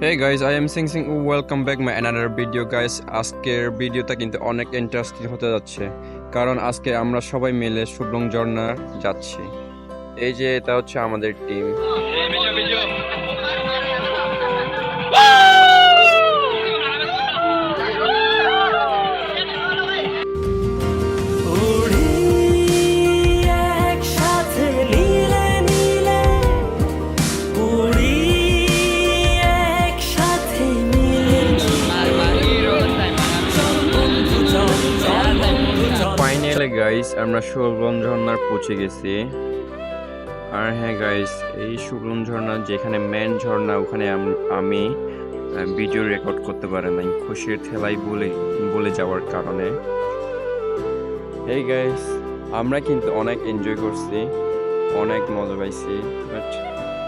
Hey guys, I am Singh Sing. Welcome back my another video guys. আজকের ভিডিওটা কিন্তু অনেক ইন্টারেস্টিং হতে যাচ্ছে কারণ আজকে আমরা সবাই মিলে শুভলং ঝর্ণা যাচ্ছি এই যে এটা হচ্ছে আমাদের টিম গাইস আমরা শুভলং ঝর্ণার পৌঁছে গেছি। আর হ্যাঁ গাইস এই শুভলং ঝর্ণা যেখানে মেন ঝর্ণা ওখানে আম- ভিডিও রেকর্ড করতে পারি নাই। খুশির ঠেলাই বলে বলে যাওয়ার কারণে। এই গাইস আমরা কিন্তু অনেক এনজয় করছি অনেক মজা পাইছি বাট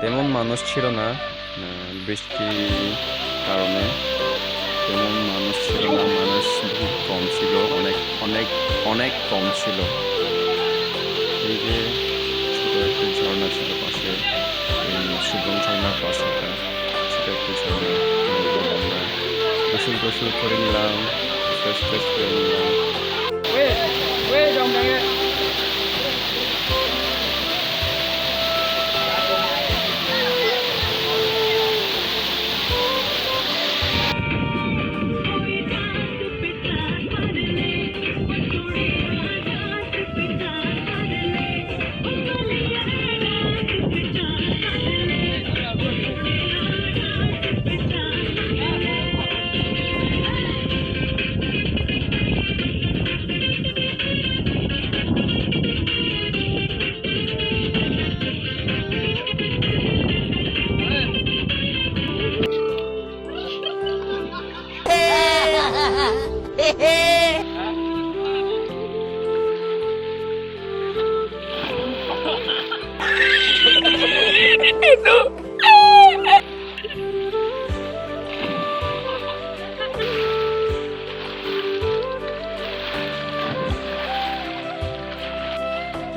তেমন মানুষ ছিল না আহ, বৃষ্টির কারণে। তেমন মানুষ ছিল না মানুষ খুব কম ছিল অনেক অনেক অনেক কম ছিল। এই যে ছোট একটা ঝর্ণা ছিল পাশে শুভম ঝর্ণার পাশে একটা ছোট একটা ঝর্ণা। আমরা গোসল গোসল করে নিলাম, ফ্রেশ ফ্রেশ করে নিলাম।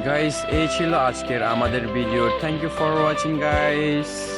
গাইস এই ছিল আজকের আমাদের video thank you for watching guys